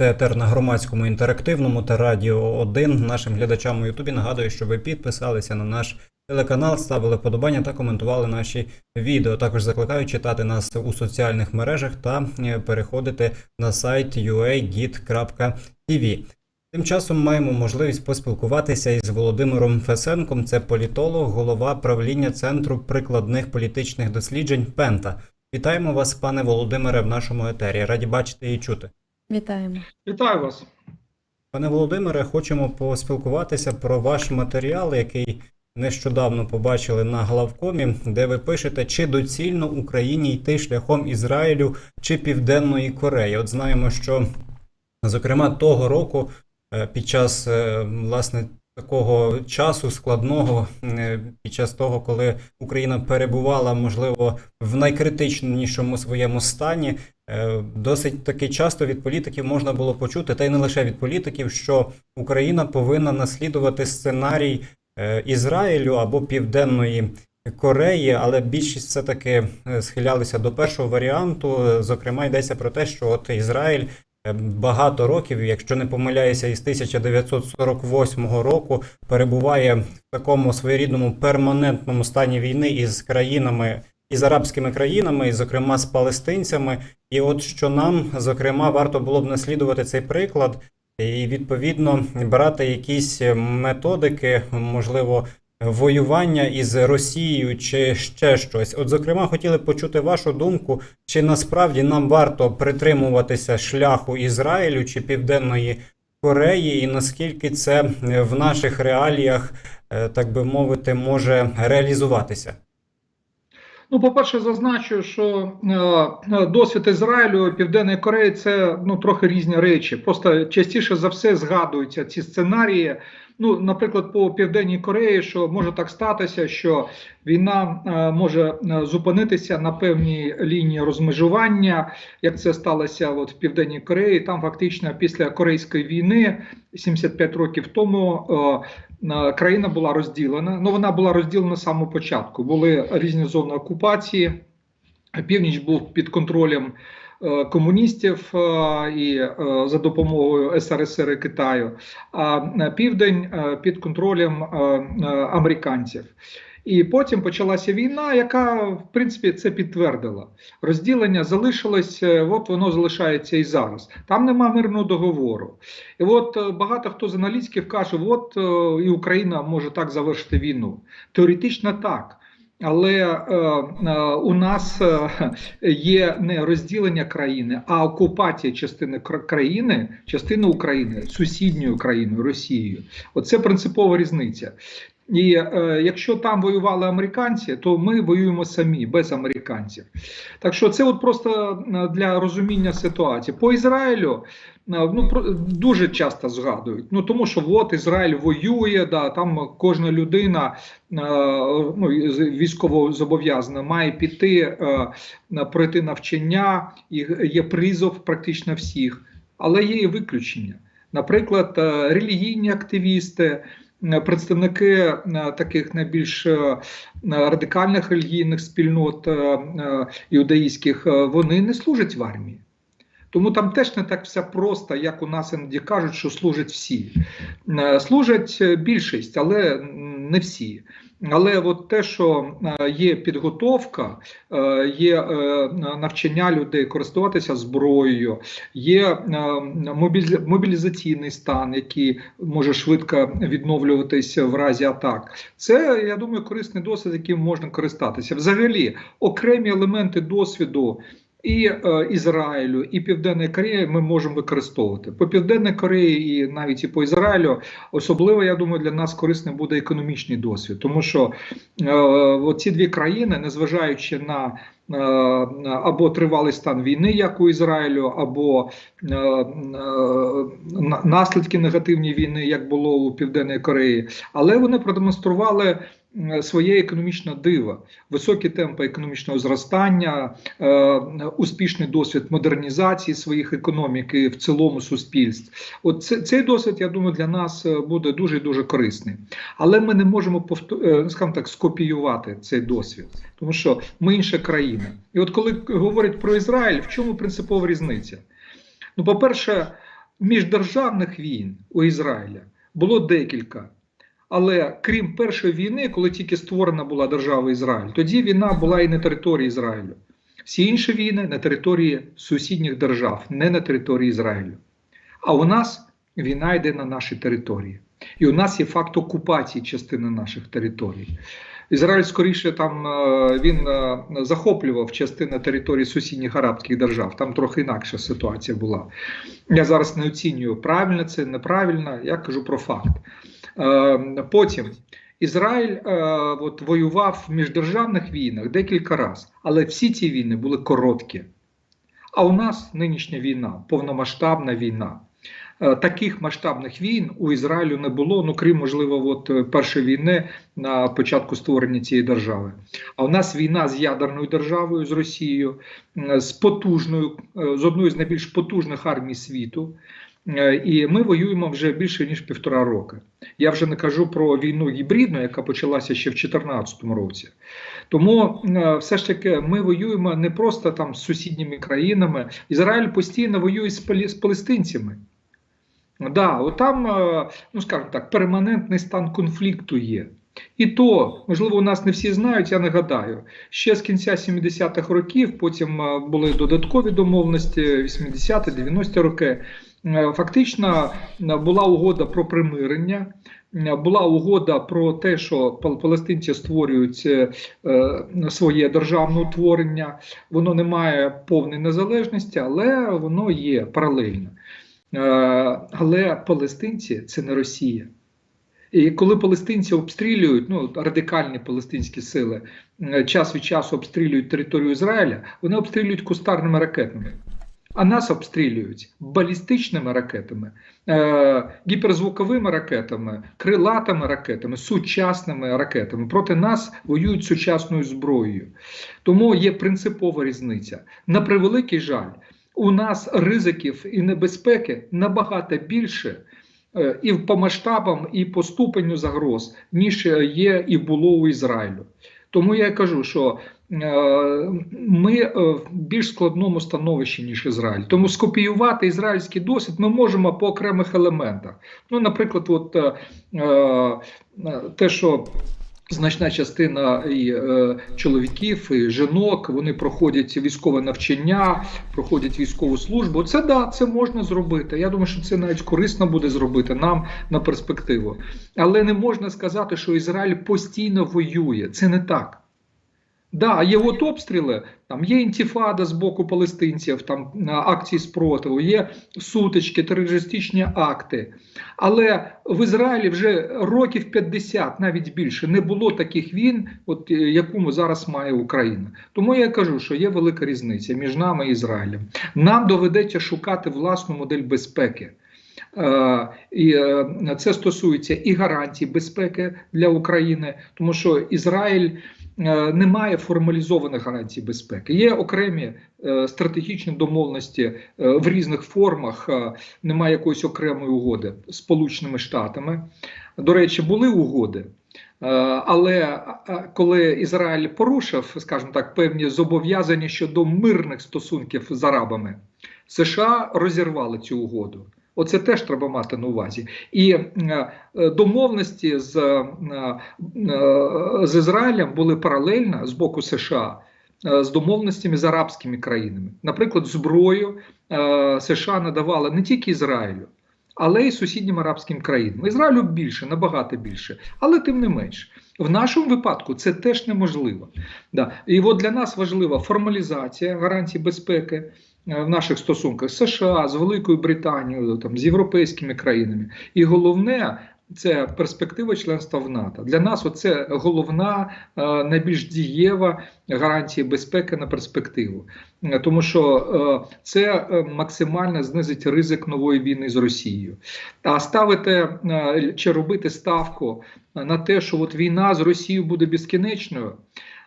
Це етер на громадському інтерактивному та радіо 1. Нашим глядачам у Ютубі нагадую, щоб ви підписалися на наш телеканал, ставили вподобання та коментували наші відео. Також закликаю читати нас у соціальних мережах та е, переходити на сайт uagit.tv. Тим часом маємо можливість поспілкуватися із Володимиром Фесенком. Це політолог, голова правління Центру прикладних політичних досліджень Пента. Вітаємо вас, пане Володимире, в нашому етері. Раді бачити і чути. Вітаємо. Вітаю вас. Пане Володимире, хочемо поспілкуватися про ваш матеріал, який нещодавно побачили на главкомі, де ви пишете, чи доцільно Україні йти шляхом Ізраїлю чи Південної Кореї. От знаємо, що зокрема того року, під час е, власне такого часу складного, е, під час того, коли Україна перебувала, можливо, в найкритичнішому своєму стані. Е, Досить таки часто від політиків можна було почути, та й не лише від політиків, що Україна повинна наслідувати сценарій е, Ізраїлю або Південної Кореї, але більшість все-таки е, схилялися до першого варіанту. Е, Зокрема, йдеться про те, що от Ізраїль е, багато років, якщо не помиляюся, із 1948 року перебуває в такому своєрідному перманентному стані війни із країнами із арабськими країнами, і, зокрема з палестинцями. І от що нам, зокрема, варто було б наслідувати цей приклад і відповідно брати якісь методики, можливо, воювання із Росією чи ще щось. От, зокрема, хотіли почути вашу думку, чи насправді нам варто притримуватися шляху Ізраїлю чи Південної Кореї, і наскільки це в наших реаліях, е, так би мовити, може реалізуватися? Ну, по-перше, зазначу, що е, досвід Ізраїлю Південної Кореї це ну трохи різні речі. Просто частіше за все згадуються ці сценарії. Ну, наприклад, по Південній Кореї, що може так статися, що війна е, може е, зупинитися на певній лінії розмежування, як це сталося от в Південній Кореї. Там фактично після Корейської війни, 75 років тому, е, е, країна була розділена. Ну вона була розділена з самого початку. Були різні зони окупації. Північ був під контролем комуністів е, і е, за допомогою СРСР і Китаю, а е, південь е, під контролем е, е, американців. І потім почалася війна, яка в принципі це підтвердила. Розділення залишилось, е, от воно залишається і зараз. Там нема мирного договору. І от е, багато хто з аналітиків каже: от е, і Україна може так завершити війну. Теоретично так. Але е, е, у нас е, є не розділення країни, а окупація частини країни, частини України сусідньою країною Росією. Оце принципова різниця. І е, якщо там воювали американці, то ми воюємо самі без американців. Так що це от просто е, для розуміння ситуації. По Ізраїлю е, ну дуже часто згадують. Ну тому що от Ізраїль воює, да там кожна людина е, ну військово зобов'язана має піти пройти навчання, і є призов практично всіх, але є і виключення. Наприклад, релігійні активісти. Представники е, таких найбільш е, радикальних релігійних спільнот е, іудаїстських, е, вони не служать в армії. Тому там теж не так все просто, як у нас іноді кажуть, що служать всі. Е, Служать е, більшість, але не всі. Але от те, що е, є підготовка, є навчання людей користуватися зброєю, є мобілізаційний стан, який може швидко відновлюватися в разі атак. Це, я думаю, корисний досвід, яким можна користатися. Взагалі, окремі елементи досвіду. І е, Ізраїлю, і Південної Кореї ми можемо використовувати по Південній Кореї, і навіть і по Ізраїлю. Особливо я думаю, для нас корисним буде економічний досвід, тому що е, ці дві країни, незважаючи на е, або тривалий стан війни, як у Ізраїлю, або е, е, на- наслідки негативні війни, як було у Південній Кореї, але вони продемонстрували своє економічне диво, високі темпи економічного зростання, е, успішний досвід модернізації своїх економік і в цілому суспільств. От цей досвід, я думаю, для нас е, буде дуже дуже корисний. Але ми не можемо е, скажімо так, скопіювати цей досвід, тому що ми інша країна. І от коли говорять про Ізраїль, в чому принципова різниця? Ну, по-перше, міждержавних війн у Ізраїля було декілька. Але крім першої війни, коли тільки створена була держава Ізраїль, тоді війна була і на території Ізраїлю. Всі інші війни на території сусідніх держав, не на території Ізраїлю. А у нас війна йде на нашій території. І у нас є факт окупації частини наших територій. Ізраїль скоріше там е, він е, захоплював частини території сусідніх арабських держав. Там трохи інакша ситуація була. Я зараз не оцінюю, правильно це, неправильно, я кажу про факт. Е, Потім Ізраїль е, от, воював в міждержавних війнах декілька разів, але всі ці війни були короткі. А у нас нинішня війна, повномасштабна війна. Е, Таких масштабних війн у Ізраїлю не було, ну крім можливо, от е, першої війни на початку створення цієї держави. А у нас війна з ядерною державою, з Росією, з потужною, з одною з найбільш потужних армій світу. Е, І ми воюємо вже більше ніж півтора роки. Я вже не кажу про війну гібридну, яка почалася ще в 2014 році. Тому е, все ж таки ми воюємо не просто там з сусідніми країнами. Ізраїль постійно воює з, палестинцями. Да, от там, е, ну скажімо так, перманентний стан конфлікту є. І то, можливо, у нас не всі знають, я нагадаю, ще з кінця 70-х років, потім були додаткові домовленості, 80-ті, 90-ті роки. Е, Фактично е, була угода про примирення, е, була угода про те, що палестинці створюють своє державне утворення. Воно не має повної незалежності, але воно є паралельно. Але палестинці це не Росія. І коли палестинці обстрілюють, ну радикальні палестинські сили час від часу обстрілюють територію Ізраїля, вони обстрілюють кустарними ракетами. А нас обстрілюють балістичними ракетами, е, гіперзвуковими ракетами, крилатими ракетами, сучасними ракетами. Проти нас воюють сучасною зброєю. Тому є принципова різниця. На превеликий жаль, у нас ризиків і небезпеки набагато більше е, і по масштабам, і по ступеню загроз, ніж є і було у Ізраїлю. Тому я кажу, що е, ми е, в більш складному становищі, ніж Ізраїль. Тому скопіювати ізраїльський досвід ми можемо по окремих елементах. Ну, наприклад, от, е, е, те, що Значна частина і е, чоловіків, і жінок вони проходять військове навчання, проходять військову службу. Це да, це можна зробити. Я думаю, що це навіть корисно буде зробити нам на перспективу. Але не можна сказати, що Ізраїль постійно воює. Це не так. Да, є от обстріли, там є інтифада з боку палестинців, там акції спротиву, є сутички, терористичні акти. Але в Ізраїлі вже років 50, навіть більше, не було таких війн, от е, яку зараз має Україна. Тому я кажу, що є велика різниця між нами і Ізраїлем. Нам доведеться шукати власну модель безпеки. Е, І е, це стосується і гарантій безпеки для України, тому що Ізраїль е, не має формалізованих гарантій безпеки. Є окремі е, стратегічні домовленості е, в різних формах. Немає якоїсь окремої угоди з Сполученими Штатами. До речі, були угоди. Але коли Ізраїль порушив, скажімо так, певні зобов'язання щодо мирних стосунків з арабами, США розірвали цю угоду. Оце теж треба мати на увазі. І е, домовленості з, е, е, з Ізраїлем були паралельно з боку США з домовленостями з арабськими країнами. Наприклад, зброю США надавала не тільки Ізраїлю, але й сусіднім арабським країнам. Ізраїлю більше, набагато більше, але тим не менш. В нашому випадку це теж неможливо. Да. І от для нас важлива формалізація гарантій безпеки в наших стосунках з США, з Великою Британією, там, з європейськими країнами. І головне це перспектива членства в НАТО. Для нас це головна, е, найбільш дієва гарантія безпеки на перспективу, Е, тому що е, це е, максимально знизить ризик нової війни з Росією. А ставити е, чи робити ставку на те, що от війна з Росією буде безкінечною.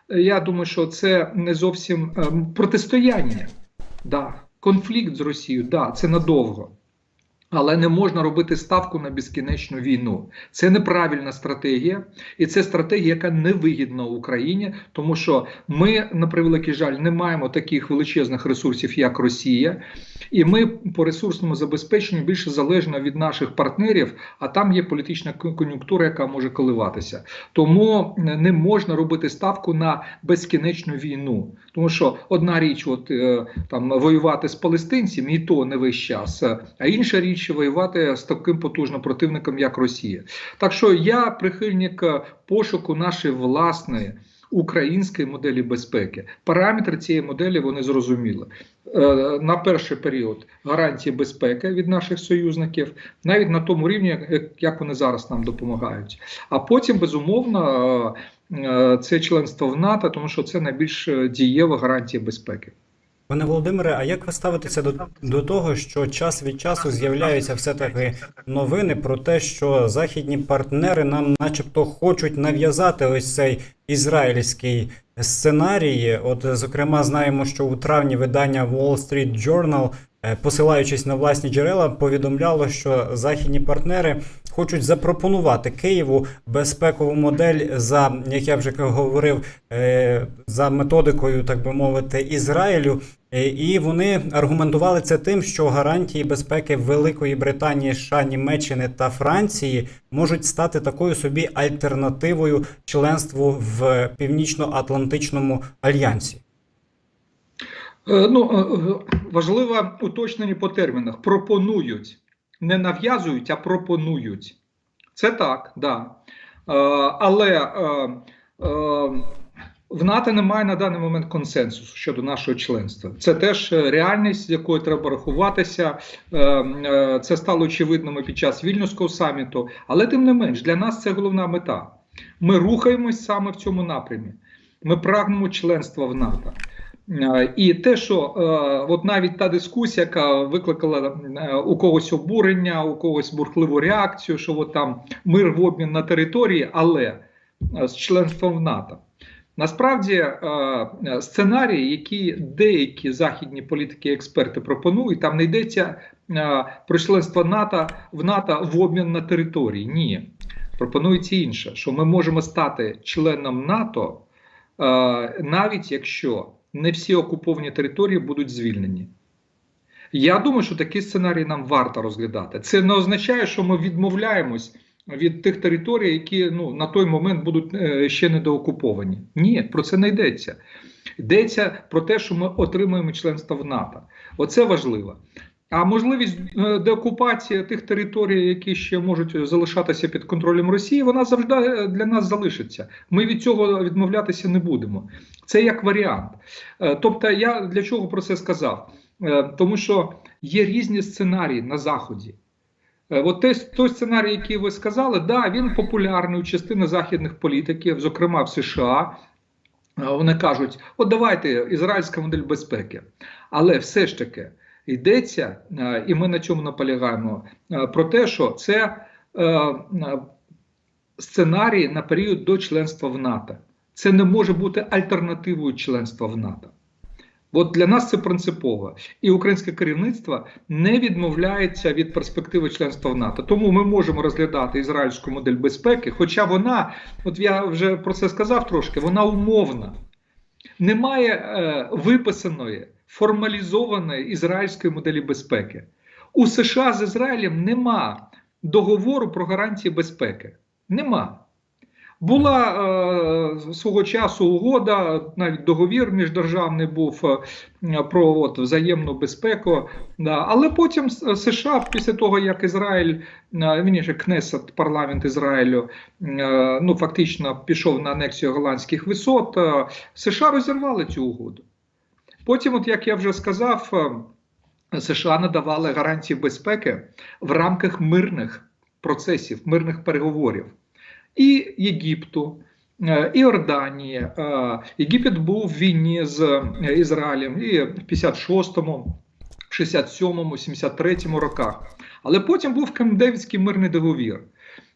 е, Я думаю, що це не зовсім е, протистояння, да, конфлікт з Росією, да, це надовго. Але не можна робити ставку на безкінечну війну. Це неправильна стратегія, і це стратегія, яка невигідна Україні, тому що ми, на превеликий жаль, не маємо таких величезних ресурсів, як Росія, і ми по ресурсному забезпеченню більше залежно від наших партнерів, а там є політична кон'юнктура, яка може коливатися. Тому не можна робити ставку на безкінечну війну, тому що одна річ, от е, там воювати з палестинцями, і то не весь час, а інша річ воювати з таким потужним противником, як Росія. Так що я прихильник е, пошуку нашої власної. Української моделі безпеки параметри цієї моделі вони зрозуміли Е, на перший період гарантії безпеки від наших союзників, навіть на тому рівні, як- як вони зараз нам допомагають. А потім, безумовно, е, е, це членство в НАТО, тому що це найбільш е, дієва гарантія безпеки. Пане Володимире, а як ви ставитеся до, до того, що час від часу з'являються все-таки новини про те, що західні партнери нам, начебто, хочуть нав'язати ось цей ізраїльський сценарій? От, зокрема, знаємо, що у травні видання Wall Street Journal, е, посилаючись на власні джерела, повідомляло, що західні партнери хочуть запропонувати Києву безпекову модель за, як я вже говорив, е, за методикою, так би мовити, Ізраїлю. Е, І вони аргументували це тим, що гарантії безпеки Великої Британії, США, Німеччини та Франції можуть стати такою собі альтернативою членству в Північно-Атлантичному альянсі. Е, Ну, важливе уточнення по термінах. Пропонують, не нав'язують, а пропонують. Це так, да. Е, Але е, е, в НАТО немає на даний момент консенсусу щодо нашого членства. Це теж реальність, з якою треба рахуватися. Е, е, Це стало очевидним під час вільнюського саміту. Але тим не менш, для нас це головна мета. Ми рухаємось саме в цьому напрямі. Ми прагнемо членства в НАТО. Е, І те, що е, от навіть та дискусія, яка викликала е, у когось обурення, у когось бурхливу реакцію, що от там мир в обмін на території, але з членством в НАТО. Насправді сценарії, які деякі західні політики і експерти пропонують, там не йдеться про членство НАТО в НАТО в обмін на території. Ні. Пропонується інше, що ми можемо стати членом НАТО, навіть якщо не всі окуповані території будуть звільнені. Я думаю, що такий сценарій нам варто розглядати. Це не означає, що ми відмовляємось від тих територій, які ну, на той момент будуть ще ще недоокуповані. Ні, про це не йдеться. Йдеться про те, що ми отримуємо членство в НАТО. Оце важливо. А можливість е, деокупації тих територій, які ще можуть залишатися під контролем Росії, вона завжди е, для нас залишиться. Ми від цього відмовлятися не будемо. Це як варіант. Е, Тобто, я для чого про це сказав? Тому що є різні сценарії на Заході. От той, той сценарій, який ви сказали, да, він популярний у частини західних політиків, зокрема в США. Вони кажуть: от давайте ізраїльська модель безпеки. Але все ж таки йдеться, е, і ми на цьому наполягаємо, е, про те, що це е, сценарій на період до членства в НАТО. Це не може бути альтернативою членства в НАТО. От для нас це принципово, і українське керівництво не відмовляється від перспективи членства в НАТО. Тому ми можемо розглядати ізраїльську модель безпеки, хоча вона, от я вже про це сказав трошки, вона умовна. Немає е, виписаної формалізованої ізраїльської моделі безпеки. У США з Ізраїлем нема договору про гарантії безпеки. Нема. Була е, свого часу угода, навіть договір міждержавний був е, про от, взаємну безпеку. Да. Але потім США, після того як Ізраїль, е, вірніше, Кнесет, парламент Ізраїлю, е, ну фактично пішов на анексію голландських висот, е, США розірвали цю угоду. Потім, от як я вже сказав, е, США надавали гарантії безпеки в рамках мирних процесів мирних переговорів і Єгипту, е, і Орданії. Е, Єгипет був в війні з Ізраїлем і в 56-му, 67-му, 73-му роках. Але потім був Кемдевський мирний договір,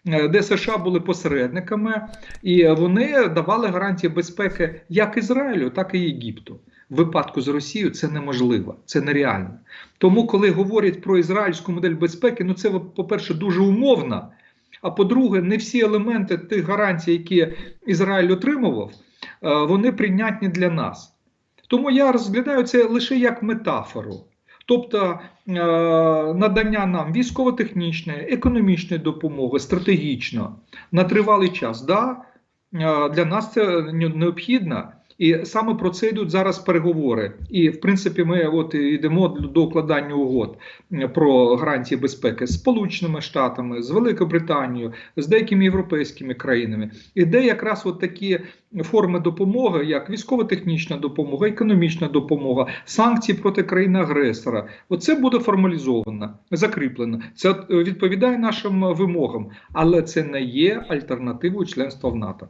де США були посередниками, і вони давали гарантії безпеки як Ізраїлю, так і Єгипту. Випадку з Росією це неможливо, це нереально. Тому, коли говорять про ізраїльську модель безпеки, ну це, по-перше, дуже умовно. А по-друге, не всі елементи тих гарантій, які Ізраїль отримував, е, вони прийнятні для нас. Тому я розглядаю це лише як метафору. Тобто е, надання нам військово-технічної, економічної допомоги стратегічно на тривалий час. Да, е, для нас це не- необхідно. І саме про це йдуть зараз переговори. І в принципі, ми от йдемо до укладання угод про гарантії безпеки з Сполученими Штатами, з Великою Британією, з деякими європейськими країнами. І де якраз от такі форми допомоги, як військово-технічна допомога, економічна допомога, санкції проти країни-агресора, оце буде формалізовано, закріплено. Це е, відповідає нашим вимогам, але це не є альтернативою членства в НАТО.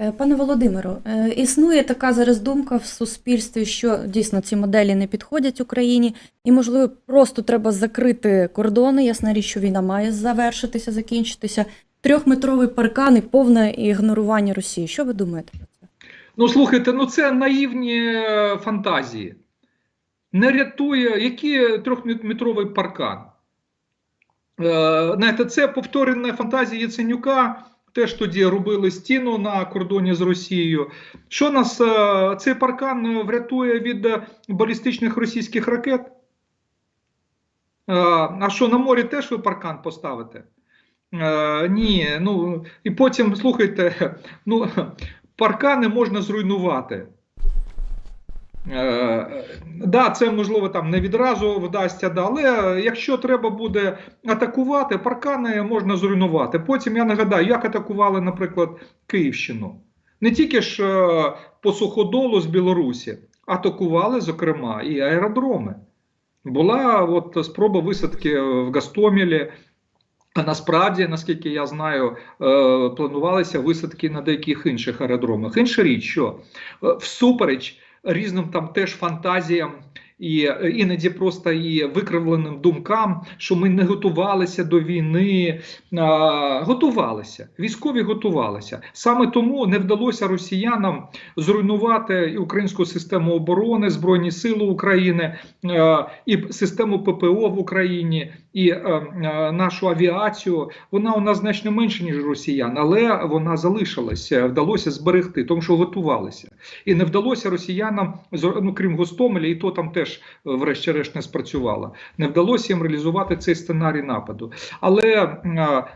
Е, Пане Володимиру, е, існує така зараз думка в суспільстві, що дійсно ці моделі не підходять Україні, і можливо просто треба закрити кордони. Ясна річ, що війна має завершитися, закінчитися. Трьохметровий паркан і повне ігнорування Росії. Що ви думаєте про це? Ну, слухайте, ну це наївні е, фантазії. Не рятує, який трьохметровий паркан. Знаєте, це повторена фантазія Яценюка. Теж тоді робили стіну на кордоні з Росією. Що нас е, цей паркан врятує від е, балістичних російських ракет? Е, а що на морі теж ви паркан поставите? Е, ні, ну і потім слухайте, ну паркани можна зруйнувати. Е, да, це можливо там не відразу вдасться, да, але якщо треба буде атакувати, паркани можна зруйнувати. Потім я нагадаю, як атакували, наприклад, Київщину. Не тільки ж е, по суходолу з Білорусі, атакували, зокрема, і аеродроми. Була от спроба висадки в Гастомілі. А насправді, наскільки я знаю, е, планувалися висадки на деяких інших аеродромах. Інша річ, що всупереч різним там теж фантазіям і е, іноді просто і викривленим думкам, що ми не готувалися до війни, а, готувалися. Військові готувалися. Саме тому не вдалося росіянам зруйнувати і українську систему оборони, Збройні Сили України, е, і систему ППО в Україні, і е, е, нашу авіацію. Вона у нас значно менше, ніж росіян, але вона залишилася, вдалося зберегти, тому що готувалися. І не вдалося росіянам, ну крім Гостомеля, і то там теж, е, врешті-решт, не спрацювало. Не вдалося їм реалізувати цей сценарій нападу. Але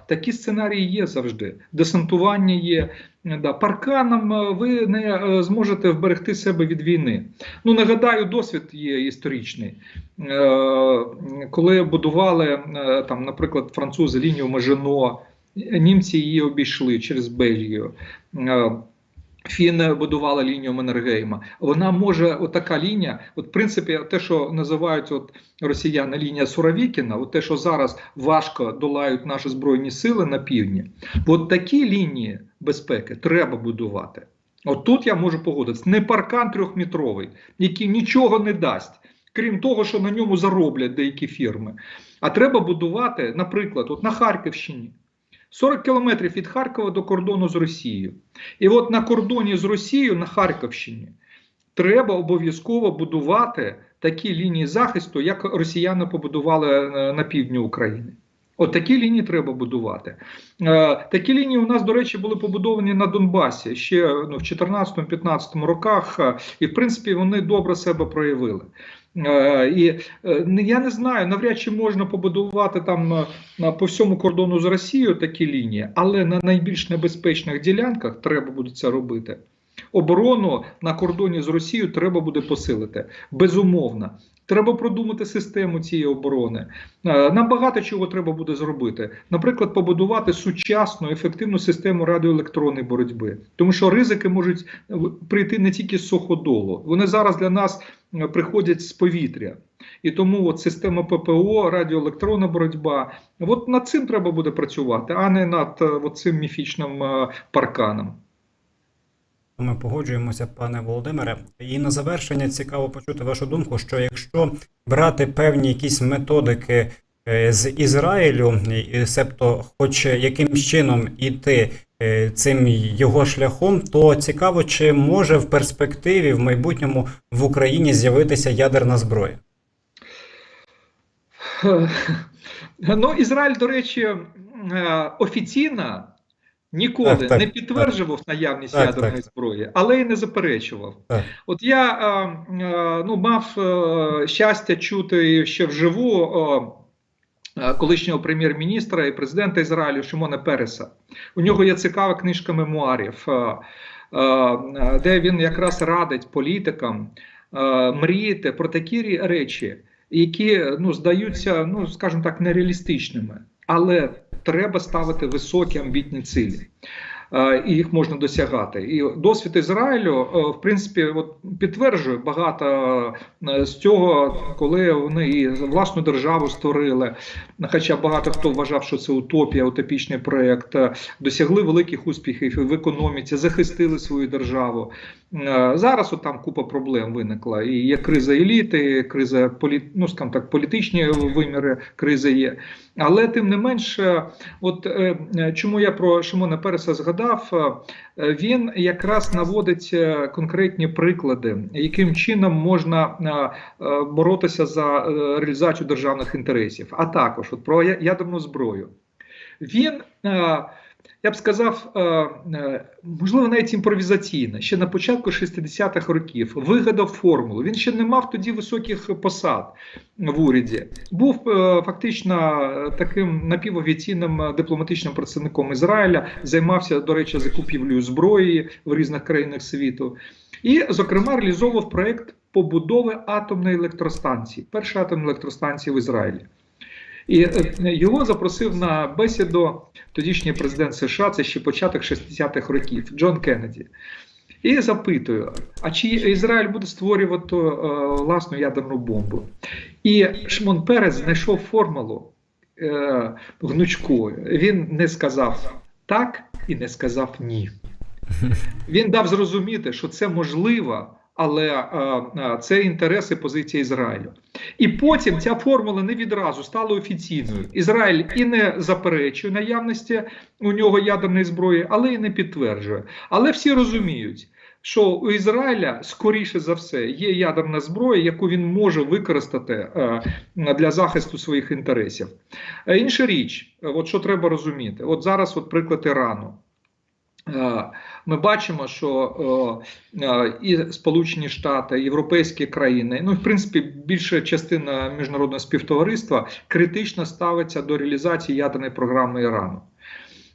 такі сценарії є завжди. Десантування є. Е, Да, парканом е, ви не е, зможете вберегти себе від війни. Ну нагадаю, досвід є історичний. Коли будували там, наприклад, французи лінію Межино, німці її обійшли через Бельгію. Фіни будували лінію Маннергейма. Вона може, отака лінія, от в принципі, те, що називають от росіяни лінія Суровікіна, от те, що зараз важко долають наші збройні сили на півдні, от такі лінії безпеки треба будувати. От тут я можу погодитися. Не паркан трьохметровий, який нічого не дасть, крім того, що на ньому зароблять деякі фірми. А треба будувати, наприклад, от на Харківщині. 40 кілометрів від Харкова до кордону з Росією. І от на кордоні з Росією на Харківщині треба обов'язково будувати такі лінії захисту, як росіяни побудували е, на півдні України. От такі лінії треба будувати. Е, такі лінії у нас, до речі, були побудовані на Донбасі ще ну, в 2014-2015 роках, е, і в принципі вони добре себе проявили. Е, і е, я не знаю, навряд чи можна побудувати там е, по всьому кордону з Росією такі лінії, але на найбільш небезпечних ділянках треба буде це робити. оборону на кордоні з Росією треба буде посилити. Безумовно. Треба продумати систему цієї оборони. Е, Нам багато чого треба буде зробити. Наприклад, побудувати сучасну ефективну систему радіоелектронної боротьби, тому що ризики можуть е, прийти не тільки з суходолу. Вони зараз для нас е, приходять з повітря. І тому от система ППО, радіоелектронна боротьба, от над цим треба буде працювати, а не над цим міфічним парканом. Ми погоджуємося, пане Володимире. І на завершення цікаво почути вашу думку, що якщо брати певні якісь методики е, з Ізраїлю, себто, хоч якимсь чином іти е, цим його шляхом, то цікаво, чи може в перспективі в майбутньому в Україні з'явитися ядерна зброя. Е, Ну, Ізраїль, до речі, офіційно ніколи Так, так, не підтверджував наявність Так, ядерної так. зброї, але й не заперечував. Так. От я ну, мав е, щастя чути ще вживу е, колишнього прем'єр-міністра і президента Ізраїлю Шимона Переса. У нього є цікава книжка мемуарів, е, де він якраз радить політикам мріяти про такі речі, які ну, здаються, ну, скажімо так, нереалістичними. Але треба ставити високі амбітні цілі. Е, І їх можна досягати. І досвід Ізраїлю, е, в принципі, от підтверджує багато е, з цього, коли вони і власну державу створили. Хоча багато хто вважав, що це утопія, утопічний проєкт, е, досягли великих успіхів в економіці, захистили свою державу. Зараз от там купа проблем виникла. І є криза еліти, криза полі... ну, скажімо так, політичні виміри кризи є. Але тим не менше, от е, е, чому я про Шимона Переса згадав, е, він якраз наводить конкретні приклади, яким чином можна боротися за реалізацію державних інтересів, а також от про ядерну зброю. Він, я б сказав, е, е, можливо, навіть імпровізаційно, ще на початку 60-х років вигадав формулу. Він ще не мав тоді високих посад в уряді. Був е, фактично таким напівофіційним дипломатичним представником Ізраїля, займався, до речі, закупівлею зброї в різних країнах світу. І, зокрема, реалізовував проект побудови атомної електростанції, першої атомної електростанції в Ізраїлі. І е, його запросив на бесіду тодішній президент США, це ще початок 60-х років, Джон Кеннеді. І запитую: а чи Ізраїль буде створювати е, власну ядерну бомбу? І Шмон Перес знайшов формулу е, гнучку. Він не сказав так і не сказав ні. Він дав зрозуміти, що це можливо, але е, е, це інтереси позиції Ізраїлю. І потім ця формула не відразу стала офіційною. Ізраїль і не заперечує наявності у нього ядерної зброї, але і не підтверджує. Але всі розуміють. Що у Ізраїля скоріше за все є ядерна зброя, яку він може використати е, для захисту своїх інтересів. Е, інша річ, от що треба розуміти, от зараз, от приклад Ірану. Е, Ми бачимо, що е, і Сполучені Штати, і європейські країни, ну в принципі, більша частина міжнародного співтовариства критично ставиться до реалізації ядерної програми Ірану.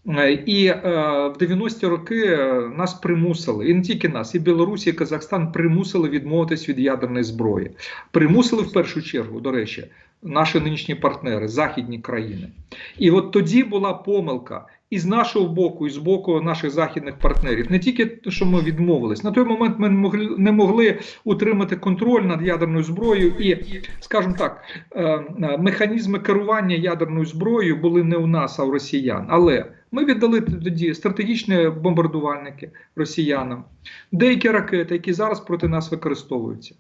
Е, І в 90-ті роки нас примусили, і не тільки нас, і Білорусі, і Казахстан примусили відмовитись від ядерної зброї. Примусили в першу чергу, до речі, наші нинішні партнери, західні країни. І от тоді була помилка і з нашого боку, і з боку наших західних партнерів. Не тільки що ми відмовились. На той момент ми не могли, не могли утримати контроль над ядерною зброєю, і, скажімо так, е, е, механізми керування ядерною зброєю були не у нас, а у росіян. Але ми віддали тоді стратегічні бомбардувальники росіянам, деякі ракети, які зараз проти нас використовуються.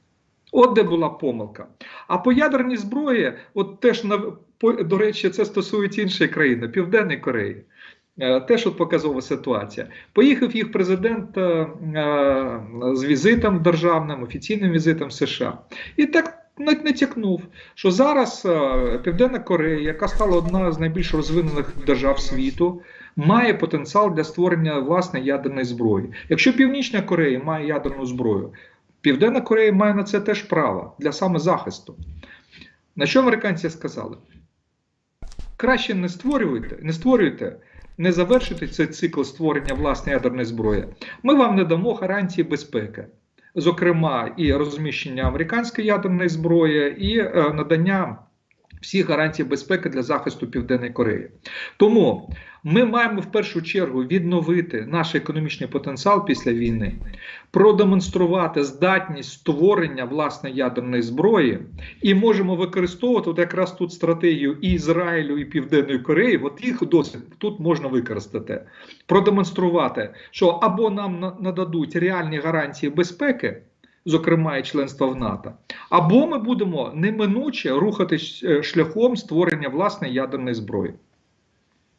От де була помилка. А по ядерній зброї, от теж на до речі, це стосується іншої країни, Південної Кореї. Е, Теж от показова ситуація. Поїхав їх президент е, е, з візитом державним, офіційним візитом США. І так на- натякнув, що зараз Південна Корея, яка стала одна з найбільш розвинених держав світу, має потенціал для створення власної ядерної зброї. Якщо Північна Корея має ядерну зброю, Південна Корея має на це теж право для самозахисту. На що американці сказали? Краще не створюйте, не створюйте не завершити цей цикл створення власної ядерної зброї, ми вам не дамо гарантії безпеки. Зокрема, і розміщення американської ядерної зброї, і е, надання всіх гарантій безпеки для захисту Південної Кореї. Тому ми маємо в першу чергу відновити наш економічний потенціал після війни, продемонструвати здатність створення власної ядерної зброї, і можемо використовувати от якраз тут стратегію і Ізраїлю, і Південної Кореї. От їх досвід тут можна використати, продемонструвати, що або нам нададуть реальні гарантії безпеки. Зокрема, і членства в НАТО, або ми будемо неминуче рухатись е, шляхом створення власної ядерної зброї.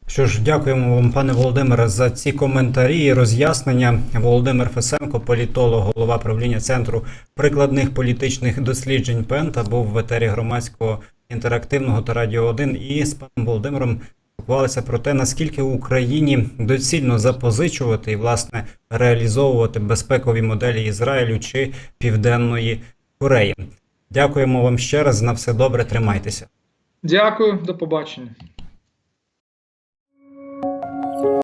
Що ж, дякуємо вам, пане Володимире, за ці коментарі і роз'яснення. Володимир Фесенко, політолог, голова правління центру прикладних політичних досліджень Пента, був в етері громадського інтерактивного та радіо 1 і з паном Володимиром спілкувалися про те, наскільки в Україні доцільно запозичувати і власне реалізовувати безпекові моделі Ізраїлю чи Південної Кореї. Дякуємо вам ще раз. На все добре, тримайтеся. Дякую, до побачення.